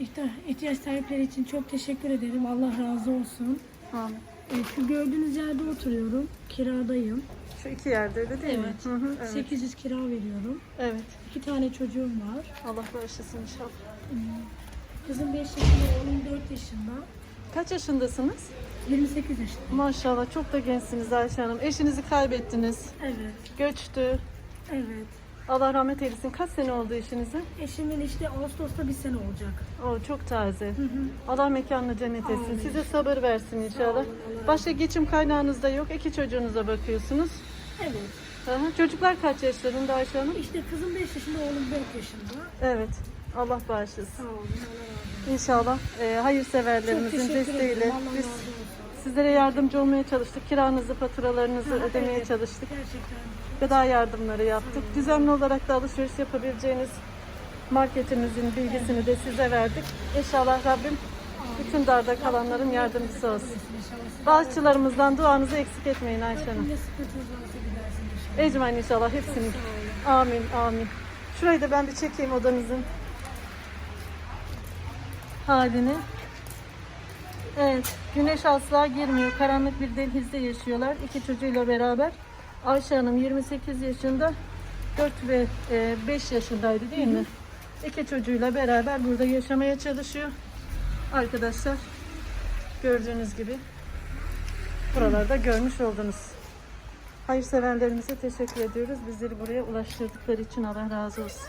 İşte ihtiyaç sahipleri için çok teşekkür ederim. Allah razı olsun. Amin. E, şu gördüğünüz yerde oturuyorum. Kiradayım. Şu iki yerde öyle değil mi? Evet. Hı hı, evet. 800 kira veriyorum. evet. İki tane çocuğum var. Allah bağışlasın inşallah. Kızım 5 yaşında, oğlum 4 yaşında. Kaç yaşındasınız? 28 yaşında. Maşallah çok da gençsiniz Ayşe Hanım. Eşinizi kaybettiniz. Evet, Göçtü. evet. Allah rahmet eylesin. Kaç sene oldu eşinizin? Eşimin işte Ağustos'ta bir sene olacak. O çok taze. Hı hı. Allah mekanını cennet etsin. Amin. Size sabır versin inşallah. razı Başka geçim kaynağınız da yok. İki çocuğunuza bakıyorsunuz. Evet. Hı. Çocuklar kaç yaşlarında Ayşe Hanım? İşte kızım 5 yaşında, oğlum 4 yaşında. Evet. Allah bağışlasın. Sağ olun, Allah razı olsun. İnşallah e, hayırseverlerimizin desteğiyle biz. Sizlere yardımcı olmaya çalıştık. Kiranızı, faturalarınızı Ha, ödemeye evet. çalıştık. Gerçekten. Gıda yardımları yaptık. Düzenli olarak da alışveriş yapabileceğiniz marketimizin bilgisini de size verdik. İnşallah Rabbim bütün darda kalanların yardımcısı olsun. Bağışçılarımızdan duanızı eksik etmeyin Ayşe Hanım. Ecmain inşallah hepsini. Amin amin. Şurayı da ben bir çekeyim odanızın halini. Evet, güneş asla girmiyor. Karanlık bir denizde yaşıyorlar. İki çocuğuyla beraber. Ayşe Hanım 28 yaşında, 4 ve 5 yaşındaydı değil mi? İki çocuğuyla beraber burada yaşamaya çalışıyor. Arkadaşlar gördüğünüz gibi buralarda görmüş oldunuz. Hayırseverlerimize teşekkür ediyoruz. Bizleri buraya ulaştırdıkları için Allah razı olsun.